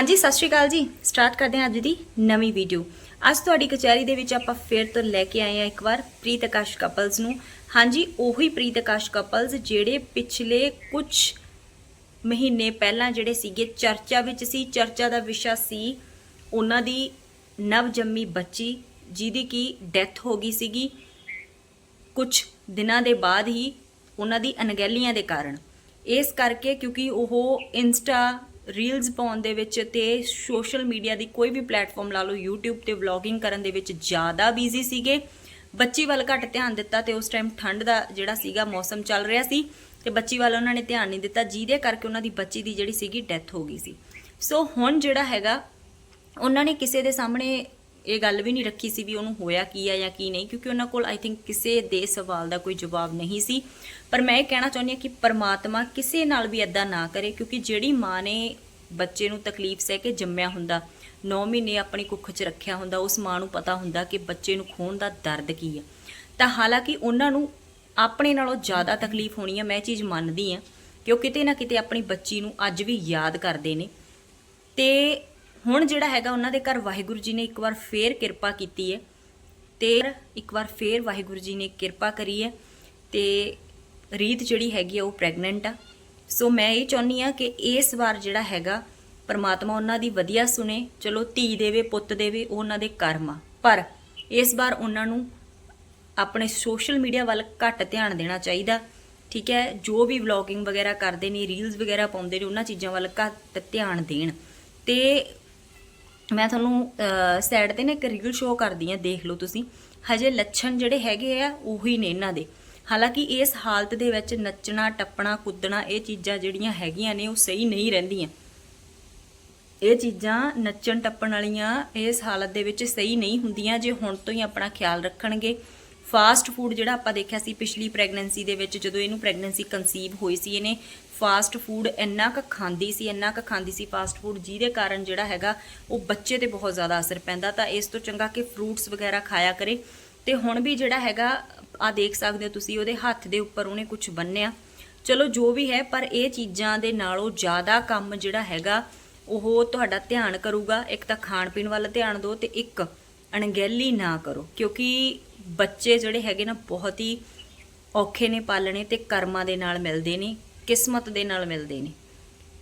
ਹਾਂਜੀ, ਸਤਿ ਸ਼੍ਰੀ ਅਕਾਲ ਜੀ। ਸਟਾਰਟ ਕਰਦੇ ਹਾਂ ਅੱਜ ਦੀ ਨਵੀਂ ਵੀਡੀਓ। ਅੱਜ ਤੁਹਾਡੀ ਕਚਹਿਰੀ ਦੇ ਵਿੱਚ ਆਪਾਂ ਫੇਰ ਤੋਂ ਲੈ ਕੇ ਆਏ ਹਾਂ ਇੱਕ ਵਾਰ ਪ੍ਰੀਤ ਆਕਾਸ਼ ਕਪਲਸ ਨੂੰ। ਹਾਂਜੀ, ਉਹੀ ਪ੍ਰੀਤ ਆਕਾਸ਼ ਕਪਲਸ ਜਿਹੜੇ ਪਿਛਲੇ ਕੁਝ ਮਹੀਨੇ ਪਹਿਲਾਂ ਜਿਹੜੇ ਸੀਗੇ, ਚਰਚਾ ਵਿੱਚ ਸੀ, ਚਰਚਾ ਦਾ ਵਿਸ਼ਾ ਸੀ, ਉਹਨਾਂ ਦੀ ਨਵ ਜੰਮੀ ਬੱਚੀ, ਜਿਹਦੀ ਕੀ ਡੈਥ ਹੋ ਗਈ ਸੀਗੀ ਕੁਝ ਦਿਨਾਂ ਦੇ ਬਾਅਦ ਹੀ ਉਹਨਾਂ ਦੀ ਅਣਗਹਿਲੀਆਂ ਦੇ ਕਾਰਨ। ਇਸ ਕਰਕੇ ਕਿਉਂਕਿ ਉਹ ਇੰਸਟਾ ਰੀਲਸ ਪਾਉਣ ਦੇ ਵਿੱਚ ਤੇ ਸੋਸ਼ਲ ਮੀਡੀਆ ਦੀ ਕੋਈ ਵੀ ਪਲੇਟਫਾਰਮ ਲਾ ਲਓ, YouTube ਤੇ ਵਲੌਗਿੰਗ ਕਰਨ ਦੇ ਵਿੱਚ ਜ਼ਿਆਦਾ ਬਿਜ਼ੀ ਸੀਗੇ। ਬੱਚੀ ਵੱਲ ਘੱਟ ਧਿਆਨ ਦਿੱਤਾ ਤੇ ਉਸ ਟਾਈਮ ਠੰਡ ਦਾ ਜਿਹੜਾ ਸੀਗਾ ਮੌਸਮ ਚੱਲ ਰਿਹਾ ਸੀ ਤੇ ਬੱਚੀ ਵੱਲ ਉਹਨਾਂ ਨੇ ਧਿਆਨ ਨਹੀਂ ਦਿੱਤਾ, ਜਿਹਦੇ ਕਰਕੇ ਉਹਨਾਂ ਦੀ ਬੱਚੀ ਦੀ ਜਿਹੜੀ ਸੀਗੀ ਡੈਥ ਹੋ ਗਈ ਸੀ। ਸੋ ਹੁਣ ਜਿਹੜਾ ਹੈਗਾ, ਉਹਨਾਂ ਨੇ ਕਿਸੇ ਦੇ ਸਾਹਮਣੇ ਇਹ ਗੱਲ ਵੀ ਨਹੀਂ ਰੱਖੀ ਸੀ ਵੀ ਉਹਨੂੰ ਹੋਇਆ ਕੀ ਆ ਜਾਂ ਕੀ ਨਹੀਂ, ਕਿਉਂਕਿ ਉਹਨਾਂ ਕੋਲ ਆਈ ਥਿੰਕ ਕਿਸੇ ਦੇ ਸਵਾਲ ਦਾ ਕੋਈ ਜਵਾਬ ਨਹੀਂ ਸੀ। ਪਰ ਮੈਂ ਇਹ ਕਹਿਣਾ ਚਾਹੁੰਦੀ ਹਾਂ ਕਿ ਪਰਮਾਤਮਾ ਕਿਸੇ ਨਾਲ ਵੀ ਐਦਾਂ ਨਾ ਕਰੇ, ਕਿਉਂਕਿ ਜਿਹੜੀ ਮਾਂ ਨੇ ਬੱਚੇ ਨੂੰ ਤਕਲੀਫ ਸਹਿ ਕੇ ਜੰਮਿਆ ਹੁੰਦਾ 9 ਮਹੀਨੇ ਆਪਣੀ ਕੁੱਖ 'ਚ ਰੱਖਿਆ ਹੁੰਦਾ, ਉਸ ਮਾਂ ਨੂੰ ਪਤਾ ਹੁੰਦਾ ਕਿ ਬੱਚੇ ਨੂੰ ਖੋਣ ਦਾ ਦਰਦ ਕੀ ਆ। ਤਾਂ ਹਾਲਾਂਕਿ ਉਹਨਾਂ ਨੂੰ ਆਪਣੇ ਨਾਲੋਂ ਜ਼ਿਆਦਾ ਤਕਲੀਫ ਹੋਣੀ ਆ, ਮੈਂ ਇਹ ਚੀਜ਼ ਮੰਨਦੀ ਹਾਂ ਕਿ ਉਹ ਕਿਤੇ ਨਾ ਕਿਤੇ ਆਪਣੀ ਬੱਚੀ ਨੂੰ ਅੱਜ ਵੀ ਯਾਦ ਕਰਦੇ ਨੇ। ਤੇ ਹੁਣ ਜਿਹੜਾ ਹੈਗਾ ਉਹਨਾਂ ਦੇ ਘਰ ਵਾਹਿਗੁਰੂ ਜੀ ਨੇ ਇੱਕ ਵਾਰ ਫੇਰ ਕਿਰਪਾ ਕੀਤੀ ਹੈ ਤੇ ਇੱਕ ਵਾਰ ਫੇਰ ਵਾਹਿਗੁਰੂ ਜੀ ਨੇ ਕਿਰਪਾ ਕਰੀ ਹੈ ਤੇ ਰੀਤ ਜਿਹੜੀ ਹੈਗੀ ਆ ਉਹ ਪ੍ਰੈਗਨੈਂਟ ਆ। ਸੋ ਮੈਂ ਇਹ ਚਾਹੁੰਦੀ ਆ ਕਿ ਇਸ ਵਾਰ ਜਿਹੜਾ ਹੈਗਾ ਪਰਮਾਤਮਾ ਉਹਨਾਂ ਦੀ ਵਧੀਆ ਸੁਣੇ, ਚਲੋ ਧੀ ਦੇਵੇ, ਪੁੱਤ ਦੇਵੇ, ਉਹ ਉਹਨਾਂ ਦੇ ਕਰਮ ਆ। ਪਰ ਇਸ ਵਾਰ ਉਹਨਾਂ ਨੂੰ ਆਪਣੇ ਸੋਸ਼ਲ ਮੀਡੀਆ ਵੱਲ ਘੱਟ ਧਿਆਨ ਦੇਣਾ ਚਾਹੀਦਾ। ਠੀਕ ਹੈ, ਜੋ ਵੀ ਵਲੌਗਿੰਗ ਵਗੈਰਾ ਕਰਦੇ ਨੇ ਰੀਲਸ ਵਗੈਰਾ ਪਾਉਂਦੇ ਨੇ, ਉਹਨਾਂ ਚੀਜ਼ਾਂ ਵੱਲ ਘੱਟ ਧਿਆਨ ਦੇਣ। ਤੇ ਮੈਂ ਤੁਹਾਨੂੰ ਸਾਈਡ ਤੇ ਨਾ ਇੱਕ ਰੀਲ ਸ਼ੋਅ ਕਰਦੀ ਆ ਦੇਖ ਲਓ ਤੁਸੀਂ। ਹਜੇ ਲੱਛਣ ਜਿਹੜੇ ਹੈਗੇ ਆ, ਉਹੀ ਨੇ ਇਹਨਾਂ ਦੇ। ਹਾਲਾਂਕਿ ਇਸ ਹਾਲਤ ਦੇ ਵਿੱਚ ਨੱਚਣਾ, ਟੱਪਣਾ, ਕੁੱਦਣਾ, ਇਹ ਚੀਜ਼ਾਂ ਜਿਹੜੀਆਂ ਹੈਗੀਆਂ ਨੇ, ਉਹ ਸਹੀ ਨਹੀਂ ਰਹਿੰਦੀਆਂ। ਇਹ ਚੀਜ਼ਾਂ ਨੱਚਣ, ਟੱਪਣ ਵਾਲੀਆਂ ਇਸ ਹਾਲਤ ਦੇ ਵਿੱਚ ਸਹੀ ਨਹੀਂ ਹੁੰਦੀਆਂ। ਜੇ ਹੁਣ ਤੋਂ ਹੀ ਆਪਣਾ ਖਿਆਲ ਰੱਖਣਗੇ ਫਾਸਟ ਫੂਡ ਜਿਹੜਾ ਆਪਾਂ ਦੇਖਿਆ ਸੀ ਪਿਛਲੀ ਪ੍ਰੈਗਨੈਂਸੀ ਦੇ ਵਿੱਚ, ਜਦੋਂ ਇਹਨੂੰ ਪ੍ਰੈਗਨੈਂਸੀ ਕਨਸੀਵ ਹੋਈ ਸੀ, ਇਹਨੇ ਫਾਸਟ ਫੂਡ ਇੰਨਾ ਕੁ ਖਾਂਦੀ ਸੀ, ਇੰਨਾ ਕੁ ਖਾਂਦੀ ਸੀ ਫਾਸਟ ਫੂਡ ਜਿਹਦੇ ਕਾਰਨ ਜਿਹੜਾ ਹੈਗਾ, ਉਹ ਬੱਚੇ ਤੇ ਬਹੁਤ ਜ਼ਿਆਦਾ ਅਸਰ ਪੈਂਦਾ। ਤਾਂ ਇਸ ਤੋਂ ਚੰਗਾ ਕਿ ਫਰੂਟਸ ਵਗੈਰਾ ਖਾਇਆ ਕਰੇ। ਤੇ ਹੁਣ ਵੀ ਜਿਹੜਾ ਹੈਗਾ ਆ ਦੇਖ ਸਕਦੇ ਹੋ ਤੁਸੀਂ, ਉਹਦੇ ਹੱਥ ਦੇ ਉੱਪਰ ਉਹਨੇ ਕੁਝ ਬੰਨਿਆ। ਚਲੋ, ਜੋ ਵੀ ਹੈ, ਪਰ ਇਹ ਚੀਜ਼ਾਂ ਦੇ ਨਾਲੋਂ ਜ਼ਿਆਦਾ ਕੰਮ ਜਿਹੜਾ ਹੈਗਾ, ਉਹ ਤੁਹਾਡਾ ਧਿਆਨ ਕਰੂਗਾ। ਇੱਕ ਤਾਂ ਖਾਣ ਪੀਣ ਵੱਲ ਧਿਆਨ ਦਿਓ ਤੇ ਇੱਕ ਅਣਗਹਿਲੀ ਨਾ ਕਰੋ। ਕਿਉਂਕਿ ਬੱਚੇ ਜਿਹੜੇ ਹੈਗੇ ਨਾ ਬਹੁਤ ਹੀ ਔਖੇ ਨੇ ਪਾਲਣੇ ਤੇ ਕਰਮਾਂ ਦੇ ਨਾਲ ਮਿਲਦੇ ਨੇ, ਕਿਸਮਤ ਦੇ ਨਾਲ ਮਿਲਦੇ ਨੇ।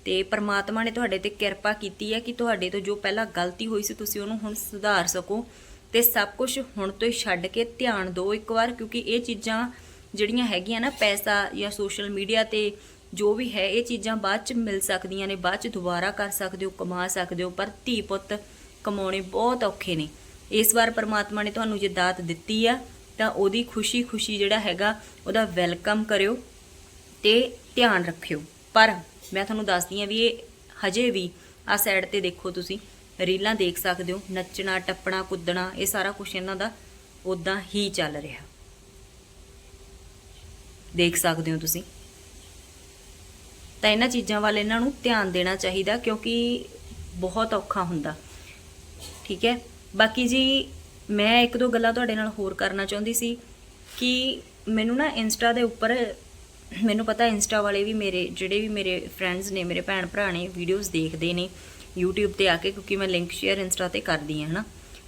ਤੇ ਪ੍ਰਮਾਤਮਾ ਨੇ ਤੁਹਾਡੇ ਤੇ ਕਿਰਪਾ ਕੀਤੀ ਹੈ ਕਿ ਤੁਹਾਡੇ ਤੋਂ ਜੋ ਪਹਿਲਾਂ ਗਲਤੀ ਹੋਈ ਸੀ ਤੁਸੀਂ ਉਹਨੂੰ ਹੁਣ ਸੁਧਾਰ ਸਕੋ ਤੇ ਸਭ ਕੁਝ ਹੁਣ ਤੋਂ ਹੀ ਛੱਡ ਕੇ ਧਿਆਨ ਦਿਓ ਇੱਕ ਵਾਰ, ਕਿਉਂਕਿ ਇਹ ਚੀਜ਼ਾਂ ਜਿਹੜੀਆਂ ਹੈਗੀਆਂ ਨਾ ਪੈਸਾ ਜਾਂ ਸੋਸ਼ਲ ਮੀਡੀਆ ਤੇ ਜੋ ਵੀ ਹੈ, ਇਹ ਚੀਜ਼ਾਂ ਬਾਅਦ ਚ ਮਿਲ ਸਕਦੀਆਂ ਨੇ, ਬਾਅਦ ਚ ਦੁਬਾਰਾ ਕਰ ਸਕਦੇ ਹੋ, ਕਮਾ ਸਕਦੇ ਹੋ, ਪਰ ਧੀ ਪੁੱਤ ਕਮਾਉਣੇ ਬਹੁਤ ਔਖੇ ਨੇ। ਇਸ ਵਾਰ ਪਰਮਾਤਮਾ ਨੇ ਤੁਹਾਨੂੰ ਜੇ ਦਾਤ ਦਿੱਤੀ ਆ, ਤਾਂ ਉਹਦੀ ਖੁਸ਼ੀ-ਖੁਸ਼ੀ ਜਿਹੜਾ ਹੈਗਾ, ਉਹਦਾ ਵੈਲਕਮ ਕਰਿਓ ਤੇ ਧਿਆਨ ਰੱਖਿਓ। ਪਰ ਮੈਂ ਤੁਹਾਨੂੰ ਦੱਸਦੀ ਆ ਵੀ ਇਹ ਹਜੇ ਵੀ ਆ ਸਾਈਡ ਤੇ ਦੇਖੋ ਤੁਸੀਂ, ਰੀਲਾਂ ਦੇਖ ਸਕਦੇ ਹੋ, ਨੱਚਣਾ, ਟੱਪਣਾ, ਕੁੱਦਣਾ, ਇਹ ਸਾਰਾ ਕੁਝ ਇਹਨਾਂ ਦਾ ਉਦਾਂ ਹੀ ਚੱਲ ਰਿਹਾ। ਦੇਖ ਸਕਦੇ ਹੋ ਤੁਸੀਂ। ਤਾਂ ਇਹਨਾਂ ਚੀਜ਼ਾਂ ਵੱਲ ਇਹਨਾਂ ਨੂੰ ਧਿਆਨ ਦੇਣਾ ਚਾਹੀਦਾ ਕਿਉਂਕਿ ਬਹੁਤ ਔਖਾ ਹੁੰਦਾ। ਠੀਕ ਹੈ? ਬਾਕੀ ਜੀ, ਮੈਂ ਇੱਕ ਦੋ ਗੱਲਾਂ ਤੁਹਾਡੇ ਨਾਲ ਹੋਰ ਕਰਨਾ ਚਾਹੁੰਦੀ ਸੀ ਕਿ ਮੈਨੂੰ ਨਾ ਇੰਸਟਾ ਦੇ ਉੱਪਰ, ਮੈਨੂੰ ਪਤਾ ਇੰਸਟਾ ਵਾਲੇ ਵੀ ਮੇਰੇ, ਜਿਹੜੇ ਵੀ ਮੇਰੇ ਫਰੈਂਡਸ ਨੇ, ਮੇਰੇ ਭੈਣ ਭਰਾ ਨੇ ਵੀਡੀਓਜ਼ ਦੇਖਦੇ ਨੇ YouTube ਤੇ ਆ ਕੇ, ਕਿਉਂਕਿ ਮੈਂ ਲਿੰਕ ਸ਼ੇਅਰ ਇੰਸਟਾ ਤੇ ਕਰਦੀ ਹਾਂ, ਹਨਾ।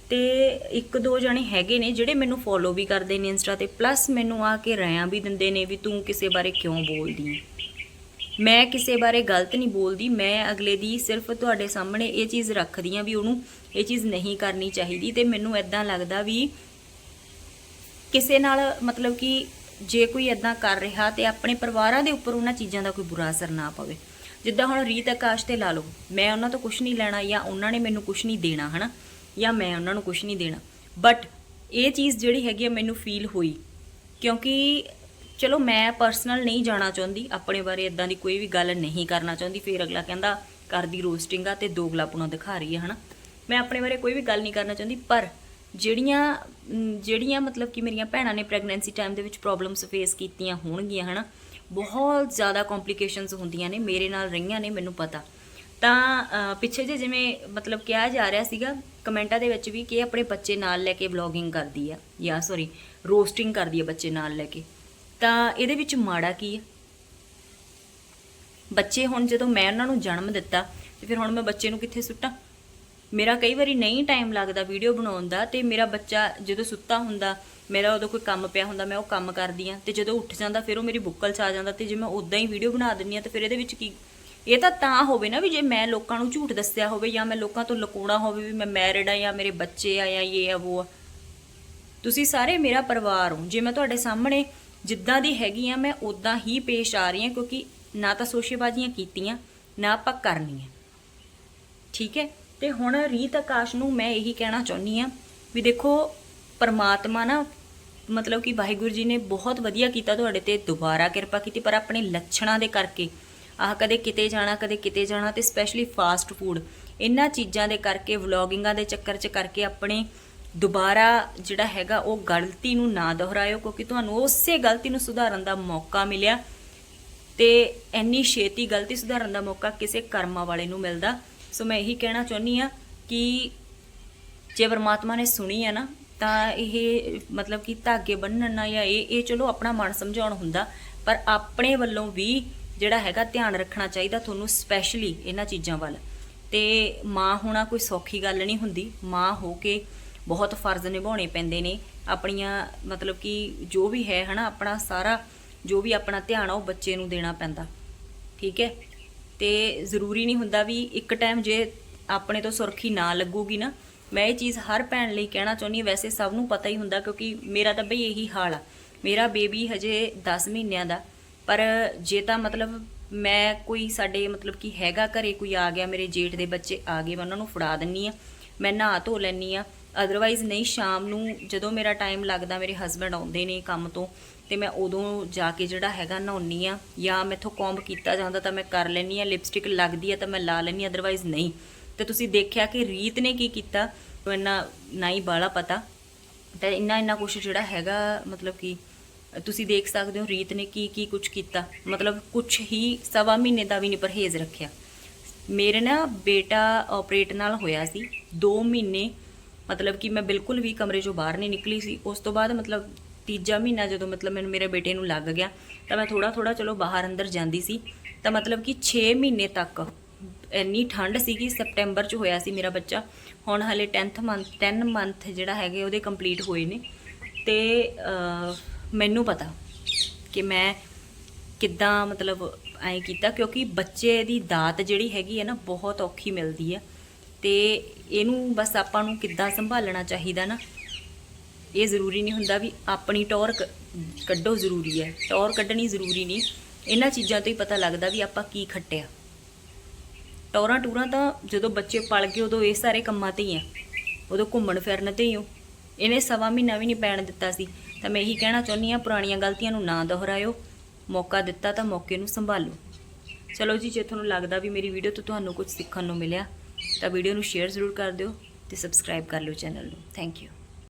ਤੇ ਇੱਕ ਦੋ ਜਣੇ ਹੈਗੇ ਨੇ ਜਿਹੜੇ ਮੈਨੂੰ ਫੋਲੋ ਵੀ ਕਰਦੇ ਨੇ ਇੰਸਟਾ ਤੇ ਪਲੱਸ ਮੈਨੂੰ ਆ ਕੇ ਰਾਇਆਂ ਵੀ ਦਿੰਦੇ ਨੇ ਵੀ ਤੂੰ ਕਿਸੇ ਬਾਰੇ ਕਿਉਂ ਬੋਲਦੀ ਹੈ ਮੈਂ ਕਿਸੇ ਬਾਰੇ ਗਲਤ ਨਹੀਂ ਬੋਲਦੀ, ਮੈਂ ਅਗਲੇ ਦੀ ਸਿਰਫ ਤੁਹਾਡੇ ਸਾਹਮਣੇ ਇਹ ਚੀਜ਼ ਰੱਖਦੀ ਆ ਵੀ ਉਹਨੂੰ ਇਹ ਚੀਜ਼ ਨਹੀਂ ਕਰਨੀ ਚਾਹੀਦੀ ਤੇ ਮੈਨੂੰ ਐਦਾਂ ਲੱਗਦਾ ਵੀ ਕਿਸੇ ਨਾਲ ਮਤਲਬ ਕਿ ਜੇ ਕੋਈ ਐਦਾਂ ਕਰ ਰਿਹਾ ਤੇ ਆਪਣੇ ਪਰਿਵਾਰਾਂ ਦੇ ਉੱਪਰ ਉਹਨਾਂ ਚੀਜ਼ਾਂ ਦਾ ਕੋਈ ਬੁਰਾ ਅਸਰ ਨਾ ਪਵੇ। ਜਿੱਦਾਂ ਹੁਣ ਰੀਤ ਆਕਾਸ਼ ਤੇ ਲਾ ਲਓ, ਮੈਂ ਉਹਨਾਂ ਤੋਂ ਕੁਝ ਨਹੀਂ ਲੈਣਾ ਜਾਂ ਉਹਨਾਂ ਨੇ ਮੈਨੂੰ ਕੁਝ ਨਹੀਂ ਦੇਣਾ, ਹਨਾ? ਜਾਂ ਮੈਂ ਉਹਨਾਂ ਨੂੰ ਕੁਝ ਨਹੀਂ ਦੇਣਾ। ਬਟ ਇਹ ਚੀਜ਼ ਜਿਹੜੀ ਹੈਗੀ ਆ, ਮੈਨੂੰ ਫੀਲ ਹੋਈ। ਕਿਉਂਕਿ ਚਲੋ ਮੈਂ ਪਰਸਨਲ ਨਹੀਂ ਜਾਣਾ ਚਾਹੁੰਦੀ, ਆਪਣੇ ਬਾਰੇ ਇਦਾਂ ਦੀ ਕੋਈ ਵੀ ਗੱਲ ਨਹੀਂ ਕਰਨਾ ਚਾਹੁੰਦੀ। ਫਿਰ ਅਗਲਾ ਕਹਿੰਦਾ ਕਰਦੀ ਰੋਸਟਿੰਗ ਆ ਤੇ ਦੋਗਲਾਪੁਣਾ ਦਿਖਾ ਰਹੀ ਹੈ ਹਨਾ? ਮੈਂ ਆਪਣੇ ਬਾਰੇ ਕੋਈ ਵੀ ਗੱਲ ਨਹੀਂ ਕਰਨਾ ਚਾਹੁੰਦੀ, ਪਰ ਜਿਹੜੀਆਂ ਜਿਹੜੀਆਂ ਮਤਲਬ ਕਿ ਮੇਰੀਆਂ ਭੈਣਾਂ ਨੇ ਪ੍ਰੈਗਨੈਂਸੀ ਟਾਈਮ ਦੇ ਵਿੱਚ ਪ੍ਰੋਬਲਮਸ ਫੇਸ ਕੀਤੀਆਂ ਹੋਣਗੀਆਂ, ਹਨਾ? ਬਹੁਤ ਜ਼ਿਆਦਾ ਕੰਪਲਿਕੇਸ਼ਨਸ ਹੁੰਦੀਆਂ ਨੇ, ਮੇਰੇ ਨਾਲ ਰਹੀਆਂ ਨੇ, ਮੈਨੂੰ ਪਤਾ। ਤਾਂ ਪਿੱਛੇ ਜੇ ਜਿਵੇਂ ਮਤਲਬ ਕਿਹਾ ਜਾ ਰਿਹਾ ਸੀਗਾ, ਕਮੈਂਟਾਂ ਦੇ ਵਿੱਚ ਵੀ ਕਿ ਆਪਣੇ ਬੱਚੇ ਨਾਲ ਲੈ ਕੇ ਵਲੌਗਿੰਗ ਕਰਦੀ ਆ, ਜਾਂ ਸੌਰੀ ਰੋਸਟਿੰਗ ਕਰਦੀ ਆ ਬੱਚੇ ਨਾਲ ਲੈ ਕੇ। ਤਾਂ ਇਹਦੇ ਵਿੱਚ ਮਾੜਾ ਕੀ ਹੈ? ਬੱਚੇ ਹੁਣ ਜਦੋਂ ਮੈਂ ਉਹਨਾਂ ਨੂੰ ਜਨਮ ਦਿੱਤਾ ਤੇ ਫਿਰ ਹੁਣ ਮੈਂ ਬੱਚੇ ਨੂੰ ਕਿੱਥੇ ਸੁੱਟਾਂ? ਮੇਰਾ ਕਈ ਵਾਰੀ ਨਹੀਂ ਟਾਈਮ ਲੱਗਦਾ ਵੀਡੀਓ ਬਣਾਉਣ ਦਾ ਤੇ ਮੇਰਾ ਬੱਚਾ ਜਦੋਂ ਸੁੱਤਾ ਹੁੰਦਾ, ਮੇਰਾ ਉਦੋਂ ਕੋਈ ਕੰਮ ਪਿਆ ਹੁੰਦਾ, ਮੈਂ ਉਹ ਕੰਮ ਕਰਦੀ ਆ ਤੇ ਜਦੋਂ ਉੱਠ ਜਾਂਦਾ ਫਿਰ ਉਹ ਮੇਰੀ ਬੁੱਕਲ 'ਚ ਆ ਜਾਂਦਾ ਤੇ ਜੇ ਮੈਂ ਉਦਾਂ ਹੀ ਵੀਡੀਓ ਬਣਾ ਦਿੰਨੀ ਆ ਤੇ ਫਿਰ ਇਹਦੇ ਵਿੱਚ ਕੀ? ਇਹ ਤਾਂ ਤਾਂ ਹੋਵੇ ਨਾ ਵੀ ਜੇ ਮੈਂ ਲੋਕਾਂ ਨੂੰ ਝੂਠ ਦੱਸਿਆ ਹੋਵੇ ਜਾਂ ਮੈਂ ਲੋਕਾਂ ਤੋਂ ਲੁਕਾਉਣਾ ਹੋਵੇ ਵੀ ਮੈਂ ਮੈਰਿਡ ਆ ਜਾਂ ਮੇਰੇ ਬੱਚੇ ਆ ਜਾਂ ਇਹ ਆ, ਉਹ ਆ। ਤੁਸੀਂ ਸਾਰੇ ਮੇਰਾ ਪਰਿਵਾਰ ਹੋ। ਜੇ ਮੈਂ ਤੁਹਾਡੇ ਸਾਹਮਣੇ ਜਿੱਦਾਂ ਦੀ ਹੈਗੀ ਆ, ਮੈਂ ਉਦਾਂ ਹੀ ਪੇਸ਼ ਆ ਰਹੀ ਹਾਂ, ਕਿਉਂਕਿ ਨਾ ਤਾਂ ਸੋਸ਼ੇਬਾਜ਼ੀਆਂ ਕੀਤੀਆਂ, ਨਾ ਆਪਾਂ ਕਰਨੀਆਂ। ਠੀਕ ਹੈ? ਤੇ ਹੁਣ ਰੀਤ ਆਕਾਸ਼ ਨੂੰ ਮੈਂ ਇਹੀ ਕਹਿਣਾ ਚਾਹੁੰਦੀ ਆ ਵੀ ਦੇਖੋ, ਪਰਮਾਤਮਾ ਨਾ, ਮਤਲਬ ਕਿ ਵਾਹਿਗੁਰੂ ਜੀ ਨੇ ਬਹੁਤ ਵਧੀਆ ਕੀਤਾ ਤੁਹਾਡੇ ਤੇ ਦੁਬਾਰਾ ਕਿਰਪਾ ਕੀਤੀ, ਪਰ ਆਪਣੇ ਲੱਛਣਾਂ ਦੇ ਕਰਕੇ, ਆਹ ਕਦੇ ਕਿਤੇ ਜਾਣਾ, ਕਦੇ ਕਿਤੇ ਜਾਣਾ, ਤੇ ਸਪੈਸ਼ਲੀ ਫਾਸਟ ਫੂਡ ਇਹਨਾਂ ਚੀਜ਼ਾਂ ਦੇ ਕਰਕੇ ਵਲੌਗਿੰਗਾਂ ਦੇ ਚੱਕਰ 'ਚ ਕਰਕੇ ਆਪਣੇ ਦੁਬਾਰਾ ਜਿਹੜਾ ਹੈਗਾ ਉਹ ਗਲਤੀ ਨੂੰ ਨਾ ਦੁਹਰਾਇਓ, ਕਿਉਂਕਿ ਤੁਹਾਨੂੰ ਉਸੇ ਗਲਤੀ ਨੂੰ ਸੁਧਾਰਨ ਦਾ ਮੌਕਾ ਮਿਲਿਆ ਤੇ ਇੰਨੀ ਛੇਤੀ ਗਲਤੀ ਸੁਧਾਰਨ ਦਾ ਮੌਕਾ ਕਿਸੇ ਕਰਮਾਂ ਵਾਲੇ ਨੂੰ ਮਿਲਦਾ। ਸੋ ਮੈਂ ਇਹੀ ਕਹਿਣਾ ਚਾਹੁੰਦੀ ਆ ਕਿ ਜੇ ਪਰਮਾਤਮਾ ਨੇ ਸੁਣੀ ਆ ਨਾ, ਤਾਂ ਇਹ ਮਤਲਬ ਕਿ ਧਾਗੇ ਬੰਨਣ ਨਾਲ ਜਾਂ ਇਹ ਇਹ ਚਲੋ ਆਪਣਾ ਮਨ ਸਮਝਾਉਣ ਹੁੰਦਾ, ਪਰ ਆਪਣੇ ਵੱਲੋਂ ਵੀ ਜਿਹੜਾ ਹੈਗਾ ਧਿਆਨ ਰੱਖਣਾ ਚਾਹੀਦਾ ਤੁਹਾਨੂੰ ਸਪੈਸ਼ਲੀ ਇਹਨਾਂ ਚੀਜ਼ਾਂ ਵੱਲ। ਤੇ ਮਾਂ ਹੋਣਾ ਕੋਈ ਸੌਖੀ ਗੱਲ ਨਹੀਂ ਹੁੰਦੀ। ਮਾਂ ਹੋ ਕੇ ਬਹੁਤ ਫਰਜ਼ ਨਿਭਾਉਣੇ ਪੈਂਦੇ ਨੇ। ਆਪਣੀਆਂ, ਮਤਲਬ ਕਿ ਜੋ ਵੀ ਹੈ, ਹਨਾ, ਆਪਣਾ ਸਾਰਾ, ਜੋ ਵੀ ਆਪਣਾ ਧਿਆਨ ਆ, ਉਹ ਬੱਚੇ ਨੂੰ ਦੇਣਾ ਪੈਂਦਾ। ਠੀਕ ਹੈ? ਤੇ ਜ਼ਰੂਰੀ ਨਹੀਂ ਹੁੰਦਾ ਵੀ ਇੱਕ ਟਾਈਮ ਜੇ ਆਪਣੇ ਤੋਂ ਸੁਰਖੀ ਨਾ ਲੱਗੂਗੀ ਨਾ, ਮੈਂ ਇਹ ਚੀਜ਼ ਹਰ ਭੈਣ ਲਈ ਕਹਿਣਾ ਚਾਹੁੰਦੀ ਹਾਂ, ਵੈਸੇ ਸਭ ਨੂੰ ਪਤਾ ਹੀ ਹੁੰਦਾ ਕਿਉਂਕਿ ਮੇਰਾ ਤਾਂ ਬਈ ਇਹੀ ਹਾਲ ਆ। ਮੇਰਾ ਬੇਬੀ ਹਜੇ 10 ਮਹੀਨਿਆਂ ਦਾ, ਪਰ ਜੇ ਤਾਂ ਮਤਲਬ ਮੈਂ ਕੋਈ ਸਾਡੇ ਮਤਲਬ ਕਿ ਹੈਗਾ ਘਰੇ ਕੋਈ ਆ ਗਿਆ, ਮੇਰੇ ਜੇਠ ਦੇ ਬੱਚੇ ਆ ਗਏ, ਮੈਂ ਉਹਨਾਂ ਨੂੰ ਫੜਾ ਦਿੰਨੀ ਆ ਮੈਂ ਨਹਾ ਧੋ ਲੈਣੀ ਆ ਅਦਰਵਾਈਜ਼ ਨਹੀਂ, ਸ਼ਾਮ ਨੂੰ ਜਦੋਂ ਮੇਰਾ ਟਾਈਮ ਲੱਗਦਾ, ਮੇਰੇ ਹਸਬੰਡ ਆਉਂਦੇ ਨੇ ਕੰਮ ਤੋਂ, ਤੇ ਮੈਂ ਉਦੋਂ ਜਾ ਕੇ ਜਿਹੜਾ ਹੈਗਾ ਨਹਾਉਣੀ ਆ ਜਾਂ ਮੈਥੋਂ ਕੋਂਬ ਕੀਤਾ ਜਾਂਦਾ ਤਾਂ ਮੈਂ ਕਰ ਲੈਣੀ ਆ ਲਿਪਸਟਿਕ ਲੱਗਦੀ ਆ ਤਾਂ ਮੈਂ ਲਾ ਲੈਣੀ ਅਦਰਵਾਈਜ਼ ਨਹੀਂ। ਤੇ ਤੁਸੀਂ ਦੇਖਿਆ ਕਿ ਰੀਤ ਨੇ ਕੀ ਕੀਤਾ? ਇੰਨਾ ਨਾ ਹੀ ਬਾਲਾ ਪਤਾ। ਤੇ ਇੰਨਾ ਇੰਨਾ ਕੁਝ ਜਿਹੜਾ ਹੈਗਾ, ਮਤਲਬ ਕਿ ਤੁਸੀਂ ਦੇਖ ਸਕਦੇ ਹੋ ਰੀਤ ਨੇ ਕੀ ਕੀ ਕੁਝ ਕੀਤਾ। ਮਤਲਬ ਕੁਝ ਹੀ ਸਵਾ ਮਹੀਨੇ ਦਾ ਵੀ ਨਹੀਂ ਪਰਹੇਜ਼ ਰੱਖਿਆ। ਮੇਰੇ ਨਾ ਬੇਟਾ ਆਪਰੇਟ ਨਾਲ ਹੋਇਆ ਸੀ। 2 ਮਹੀਨੇ, ਮਤਲਬ ਕਿ ਮੈਂ ਬਿਲਕੁਲ ਵੀ ਕਮਰੇ ਚੋਂ ਬਾਹਰ ਨਹੀਂ ਨਿਕਲੀ ਸੀ। ਉਸ ਤੋਂ ਬਾਅਦ ਮਤਲਬ ਤੀਜਾ ਮਹੀਨਾ ਜਦੋਂ ਮਤਲਬ ਮੈਨੂੰ ਮੇਰੇ ਬੇਟੇ ਨੂੰ ਲੱਗ ਗਿਆ, ਤਾਂ ਮੈਂ ਥੋੜਾ ਥੋੜਾ ਚਲੋ ਬਾਹਰ ਅੰਦਰ ਜਾਂਦੀ ਸੀ। ਤਾਂ ਮਤਲਬ ਕਿ 6 ਮਹੀਨੇ ਤੱਕ ਇੰਨੀ ਠੰਡ ਸੀਗੀ, ਸਪਟੈਂਬਰ ਚ ਹੋਇਆ ਸੀ ਮੇਰਾ ਬੱਚਾ। ਹੁਣ ਹਲੇ 10th ਮੰਥ 10 ਮੰਥ ਜਿਹੜਾ ਹੈਗੇ ਉਹਦੇ ਕੰਪਲੀਟ ਹੋਏ ਨੇ। ਤੇ ਮੈਨੂੰ ਪਤਾ ਕਿ ਮੈਂ ਕਿੱਦਾਂ ਮਤਲਬ ਐਂ ਕੀਤਾ, ਕਿਉਂਕਿ ਬੱਚੇ ਦੀ ਦਾਤ ਜਿਹੜੀ ਹੈਗੀ ਹੈ ਨਾ, ਬਹੁਤ ਔਖੀ ਮਿਲਦੀ ਹੈ ਤੇ ਇਹਨੂੰ ਬਸ ਆਪਾਂ ਨੂੰ ਕਿੱਦਾਂ ਸੰਭਾਲਣਾ ਚਾਹੀਦਾ ਨਾ, ਇਹ ਜ਼ਰੂਰੀ ਨਹੀਂ ਹੁੰਦਾ ਵੀ ਆਪਣੀ ਟੌਰ ਕ- ਕੱਢੋ ਜ਼ਰੂਰੀ ਹੈ। ਟੌਰ ਕੱਢਣੀ ਜ਼ਰੂਰੀ ਨਹੀਂ। ਇਹਨਾਂ ਚੀਜ਼ਾਂ ਤੋਂ ਹੀ ਪਤਾ ਲੱਗਦਾ ਵੀ ਆਪਾਂ ਕੀ ਖੱਟਿਆ। ਟੌਰਾਂ ਟੂਰਾਂ ਤਾਂ ਜਦੋਂ ਬੱਚੇ ਪਲ ਗਏ, ਉਦੋਂ ਇਹ ਸਾਰੇ ਕੰਮਾਂ ਤੇ ਹੀ ਆ। ਉਦੋਂ ਘੁੰਮਣ ਫਿਰਨ ਤੇ ਹੀ ਹੋ ਇਹਨੇ ਸਵਾ ਮਹੀਨਾ ਵੀ ਨਹੀਂ ਪੈਣ ਦਿੱਤਾ ਸੀ। ਤਾਂ ਮੈਂ ਇਹੀ ਕਹਿਣਾ ਚਾਹੁੰਦੀ ਆ ਪੁਰਾਣੀਆਂ ਗਲਤੀਆਂ ਨੂੰ ਨਾ ਦੁਹਰਾਇਓ। ਮੌਕਾ ਦਿੱਤਾ ਤਾਂ ਮੌਕੇ ਨੂੰ ਸੰਭਾਲੋ। ਚਲੋ ਜੀ, ਜੇ ਤੁਹਾਨੂੰ ਲੱਗਦਾ ਵੀ ਮੇਰੀ ਵੀਡੀਓ ਤੋਂ ਤੁਹਾਨੂੰ ਕੁਝ ਸਿੱਖਣ ਨੂੰ ਮਿਲਿਆ, ਤਾਂ ਵੀਡੀਓ ਨੂੰ ਸ਼ੇਅਰ ਜ਼ਰੂਰ ਕਰ ਦਿਓ ਤੇ ਸਬਸਕ੍ਰਾਈਬ ਕਰ ਲਓ ਚੈਨਲ ਨੂੰ। Thank you